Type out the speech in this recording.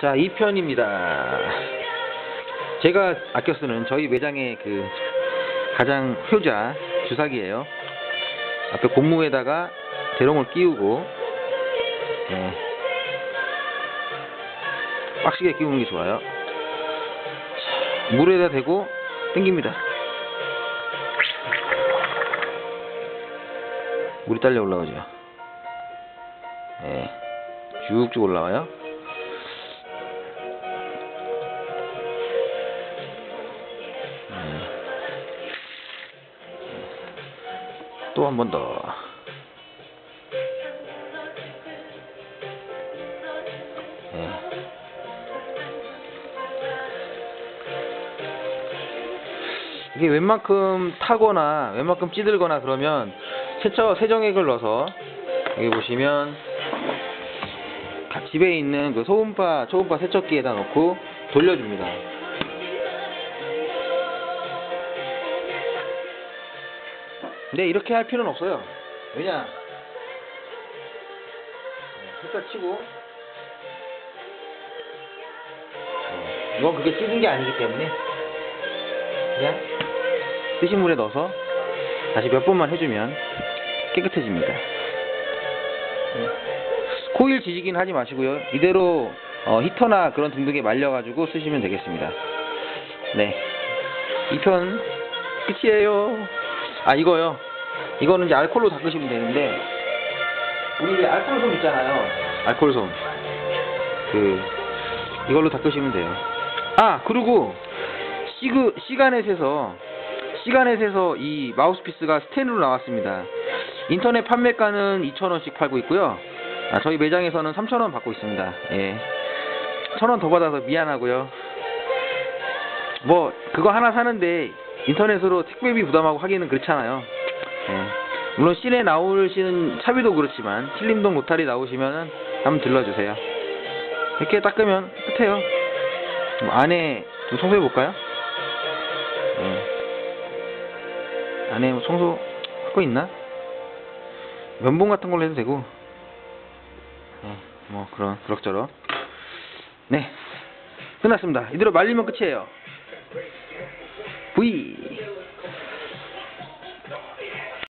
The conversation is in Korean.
자, 2편입니다. 제가 아껴 쓰는 저희 매장의 그 가장 효자 주사기예요. 앞에 고무에다가 대롱을 끼우고 예. 빡시게 끼우는 게 좋아요. 자, 물에다 대고 당깁니다. 물이 딸려 올라오죠. 예. 쭉쭉 올라와요. 또 한 번 더. 예. 이게 웬만큼 타거나 웬만큼 찌들거나 그러면 세처 세정액을 넣어서 여기 보시면 가- 집에 있는 그 소음파 초음파 세척기에다 넣고 돌려줍니다. 근데 이렇게 할 필요는 없어요. 왜냐? 네, 햇볕 치고 네, 이건 그게 찌든 게 아니기 때문에 그냥 뜨신 물에 넣어서 다시 몇 번만 해주면 깨끗해집니다. 네. 코일 지지기는 하지 마시고요. 이대로 어, 히터나 그런 등등에 말려가지고 쓰시면 되겠습니다. 네. 2편 끝이에요. 아 이거요. 이거는 이제 알콜로 닦으시면 되는데 우리 이제 알콜 솜 있잖아요. 알콜 솜. 그 이걸로 닦으시면 돼요. 아 그리고 시그 시가넷에서 시가넷에서 이 마우스피스가 스텐으로 나왔습니다. 인터넷 판매가는 2,000원씩 팔고 있고요. 아, 저희 매장에서는 3,000원 받고 있습니다. 예. 1,000원 더 받아서 미안하고요. 뭐 그거 하나 사는데 인터넷으로 택배비 부담하고 하기는 그렇잖아요. 예. 물론 시내 나오시는 차비도 그렇지만 신림동 로타리 나오시면은 한번 들러주세요. 이렇게 닦으면 깨끗해요. 뭐 안에 좀 청소해 볼까요? 예. 안에 뭐 청소 하고 있나? 면봉 같은 걸로 해도 되고. 예, 뭐 그런 그럭저럭. 네. 끝났습니다. 이대로 말리면 끝이에요. We